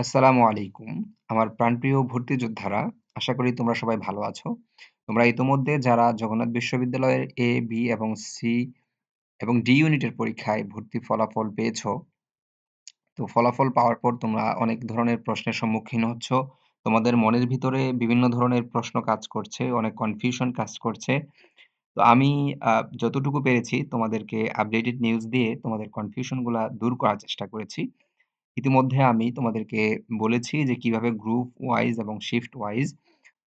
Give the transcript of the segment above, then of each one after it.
আসসালামু আলাইকুম। আমার প্রাণপ্রিয় ভর্তি যোদ্ধারা, আশা করি তোমরা সবাই ভালো আছো। তোমরা ইতোমধ্যে যারা জগন্নাথ বিশ্ববিদ্যালয়ের এ, বি এবং সি এবং ডি ইউনিটের পরীক্ষায় ভর্তির ফলাফল পেয়েছ। তো ফলাফল পাওয়ার পর তোমরা অনেক ধরনের প্রশ্নের সম্মুখীন হচ্ছ। তোমাদের মনের ভিতরে বিভিন্ন ধরনের প্রশ্ন কাজ করছে, অনেক কনফিউশন কাজ করছে। তো আমি যতটুকু পেরেছি তোমাদেরকে আপডেটেড নিউজ দিয়ে তোমাদের কনফিউশনগুলা দূর করার চেষ্টা করেছি। ইতিমধ্যে আমি তোমাদেরকে বলেছি যে কীভাবে গ্রুপ ওয়াইজ এবং শিফট ওয়াইজ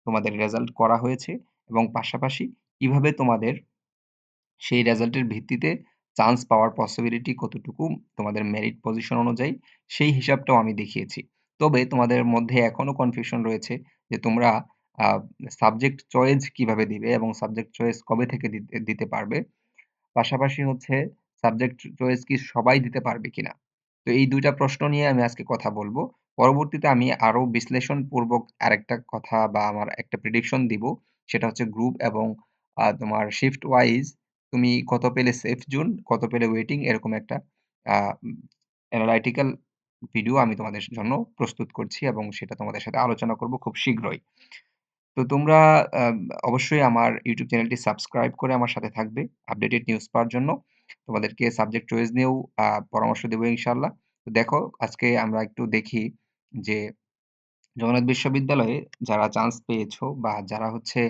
তোমাদের রেজাল্ট করা হয়েছে এবং পাশাপাশি কীভাবে তোমাদের সেই রেজাল্টের ভিত্তিতে চান্স পাওয়ার পসিবিলিটি কতটুকু তোমাদের মেরিট পজিশন অনুযায়ী সেই হিসাবটাও আমি দেখিয়েছি। তবে তোমাদের মধ্যে এখনও কনফিউশন রয়েছে যে তোমরা সাবজেক্ট চয়েস কীভাবে দিবে এবং সাবজেক্ট চয়েস কবে থেকে দিতে দিতে পারবে। পাশাপাশি হচ্ছে সাবজেক্ট চয়েস কি সবাই দিতে পারবে কিনা? তো এই দুইটা প্রশ্ন নিয়ে আমি আজকে কথা বলব পরবর্তীতে আমি আরও বিশ্লেষণপূর্বক আরেকটা কথা বা আমার একটা প্রেডিকশন দিব। সেটা হচ্ছে গ্রুপ এবং তোমার শিফট ওয়াইজ তুমি কত পেলে সেফ জোন, কত পেলে ওয়েটিং এরকম একটা অ্যানালাইটিক্যাল ভিডিও আমি তোমাদের জন্য প্রস্তুত করছি এবং সেটা তোমাদের সাথে আলোচনা করব খুব শীঘ্রই। তো তোমরা অবশ্যই আমার ইউটিউব চ্যানেলটি সাবস্ক্রাইব করে আমার সাথে থাকবে আপডেটেড নিউজ পাওয়ার জন্য। তোমাদেরকে সাবজেক্ট চয়েস নিয়েও পরামর্শ দেব ইনশাআল্লাহ। তো দেখো, আজকে আমরা একটু দেখি যে, জগন্নাথ বিশ্ববিদ্যালয়ে যারা চান্স পেয়েছ বা যারা হচ্ছে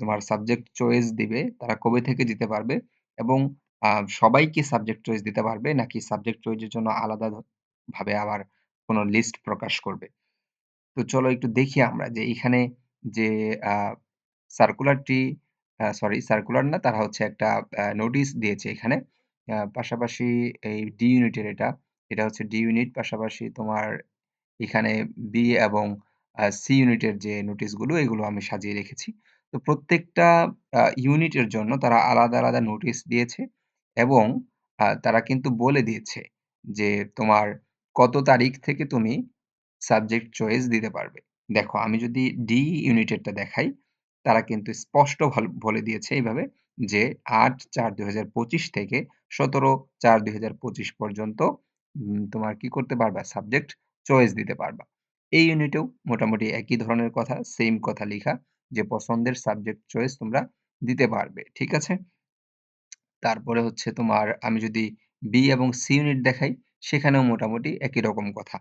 তোমার সাবজেক্ট চয়েস দিবে, তারা কবে থেকে দিতে পারবে এবং সবাই কি সাবজেক্ট চয়েস দিতে পারবে নাকি সাবজেক্ট চয়েস এর জন্য আলাদা ভাবে আবার কোনো লিস্ট প্রকাশ করবে। তো চলো একটু দেখি আমরা যে, এখানে যে সার্কুলারটি সরি সার্কুলার না তারা হচ্ছে একটা নোটিশ দিয়েছে এখানে। পাশাপাশি এই ডি ইউনিটের এটা। এটা হচ্ছে ডি ইউনিট পাশাপাশি তোমার এখানে বি এবং সি ইউনিটের যে নোটিশগুলো এগুলো আমি সাজিয়ে রেখেছি। তো প্রত্যেকটা ইউনিটের জন্য তারা আলাদা, আলাদা নোটিশ দিয়েছে এবং তারা কিন্তু বলে দিয়েছে যে তোমার কত তারিখ থেকে তুমি সাবজেক্ট চয়েস দিতে পারবে। দেখো আমি যদি ডি ইউনিটেরটা দেখাই, তারা কিন্তু স্পষ্ট বলে দিয়েছে এইভাবে যে ৮/৪/২০২৫ থেকে ১৭/৪/২০২৫ পর্যন্ত উম তোমার কি করতে পারবা? সাবজেক্ট চয়েস দিতে পারবা। এই ইউনিটেও মোটামুটি একই ধরনের কথা, সেম কথা লিখা যে পছন্দের সাবজেক্ট চয়েস তোমরা দিতে পারবে। ঠিক আছে? তারপরে হচ্ছে তোমার আমি যদি বি এবং সি ইউনিট দেখাই, সেখানেও মোটামুটি একই রকম কথা।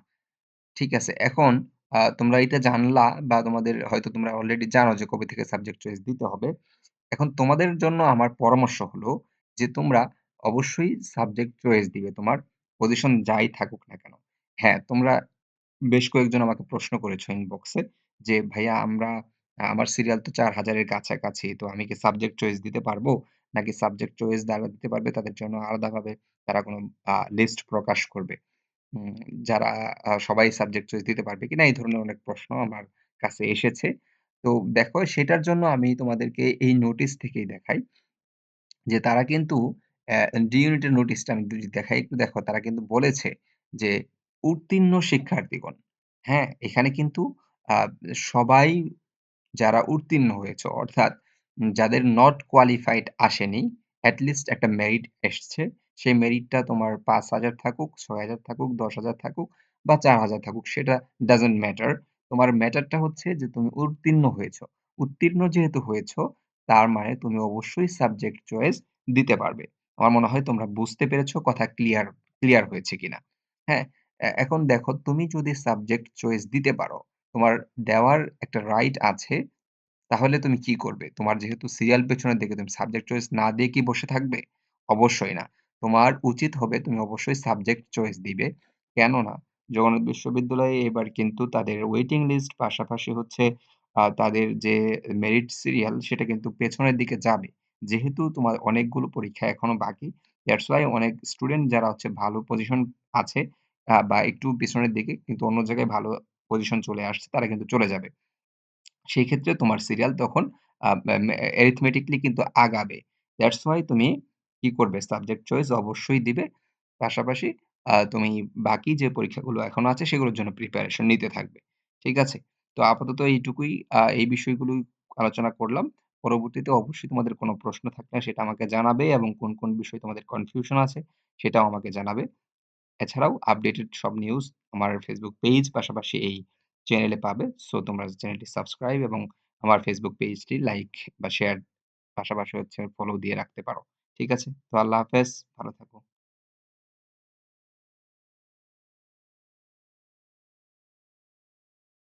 ঠিক আছে? এখন আ তোমরা এটা জানলা বা তোমাদের হয়তো তোমরা অলরেডি জানো যে কবে থেকে সাবজেক্ট চয়েস দিতে হবে। এখন তোমাদের জন্য আমার পরামর্শ হলো যে তোমরা অবশ্যই সাবজেক্ট চয়েস দিবে তোমার পজিশন যাই থাকুক না কেন। হ্যাঁ, তোমরা বেশ কয়েকজন আমাকে প্রশ্ন করেছ ইনবক্সে যে, "ভাইয়া আমরা আমার সিরিয়াল তো চার হাজারের কাছাকাছি। তো আমি কি সাবজেক্ট চয়েস দিতে পারব? নাকি সাবজেক্ট চয়েস দ্বারা দিতে পারবে তাদের জন্য আলাদাভাবে তারা কোনো লিস্ট প্রকাশ করবে?" উম যারা সবাই সাবজেক্ট চয়েস দিতে পারবে কিনা? এই ধরনের অনেক প্রশ্ন আমার কাছে এসেছে। তো দেখো সেটার জন্য আমি তোমাদেরকে এই নোটিশ থেকেই দেখাই যে তারা কিন্তু অ্যা ডি ইউনিটের নোটিশটা আমি যদি দেখাই একটু দেখো তারা কিন্তু বলেছে যে উত্তীর্ণ শিক্ষার্থীগণ, হ্যাঁ? এখানে কিন্তু সবাই যারা উত্তীর্ণ হয়েছে অর্থাৎ যাদের নট কোয়ালিফাইড আসেনি, এট লিস্ট একটা মেরিট এসছে। সেই মেরিটটা তোমার ৫,০০০ থাকুক, ৬,০০০ থাকুক, ১০,০০০ থাকুক বা ৪,০০০ থাকুক সেটা ডাজন্ট ম্যাটার। তোমার ম্যাটারটা হচ্ছে যে তুমি উত্তীর্ণ হয়েছ। উত্তীর্ণ যেহেতু হয়েছ তার মানে তুমি অবশ্যই সাবজেক্ট চয়েস দিতে পারবে। আমার মনে হয় তোমরা বুঝতে পেরেছ কথা ক্লিয়ার ক্লিয়ার হয়েছে কিনা। হ্যাঁ? এখন দেখো তুমি যদি সাবজেক্ট চয়েস দিতে পারো, তোমার দেওয়ার একটা রাইট আছে। তাহলে তুমি কি করবে? তোমার যেহেতু সিরিয়াল পেছনের দিকে তুমি সাবজেক্ট চয়েস না দিয়ে কি বসে থাকবে? অবশ্যই না। তোমার উচিত হবে তুমি অবশ্যই সাবজেক্ট চয়েস দিবে। কেননা জগন্নাথ বিশ্ববিদ্যালয়ে এবার কিন্তু তাদের ওয়েটিং লিস্ট পাশাপাশি হচ্ছে তাদের যে মেরিট সিরিয়াল সেটা কিন্তু পেছনের দিকে যাবে। যেহেতু তোমার অনেকগুলো পরীক্ষা এখনও বাকি। দ্যাটস ওয়াই অনেক স্টুডেন্ট যারা হচ্ছে ভালো পজিশন আছে বা একটু পিছনের দিকে কিন্তু অন্য জায়গায় ভালো পজিশন চলে আসছে, তারা কিন্তু চলে যাবে। সেই ক্ষেত্রে তোমার সিরিয়াল তখন মে কিন্তু আগাবে। দ্যাটস ওয়াই তুমি কি করবে? সাবজেক্ট চয়েস অবশ্যই দিবে। পাশাপাশি তুমি বাকি যে পরীক্ষাগুলো এখনও আছে সেগুলোর জন্য প্রিপারেশন নিতে থাকবে। ঠিক আছে? তো আপাতত এইটুকুই এই বিষয়গুলো আলোচনা করলাম। পরবর্তীতে অবশ্যই তোমাদের কোনো প্রশ্ন থাকলে সেটা আমাকে জানাবে এবং কোন, কোন বিষয়ে তোমাদের কনফিউশন আছে সেটাও আমাকে জানাবে। এছাড়াও আপডেটেড সব নিউজ আমার ফেসবুক পেজ পাশাপাশি এই চ্যানেলে পাবে। সো তোমরা চ্যানেলটি সাবস্ক্রাইব এবং আমার Facebook পেজটি লাইক বা শেয়ার পাশাপাশি হচ্ছে ফলো দিয়ে রাখতে পারো। ঠিক আছে? তো আল্লাহ হাফেজ। ভালো থাকো।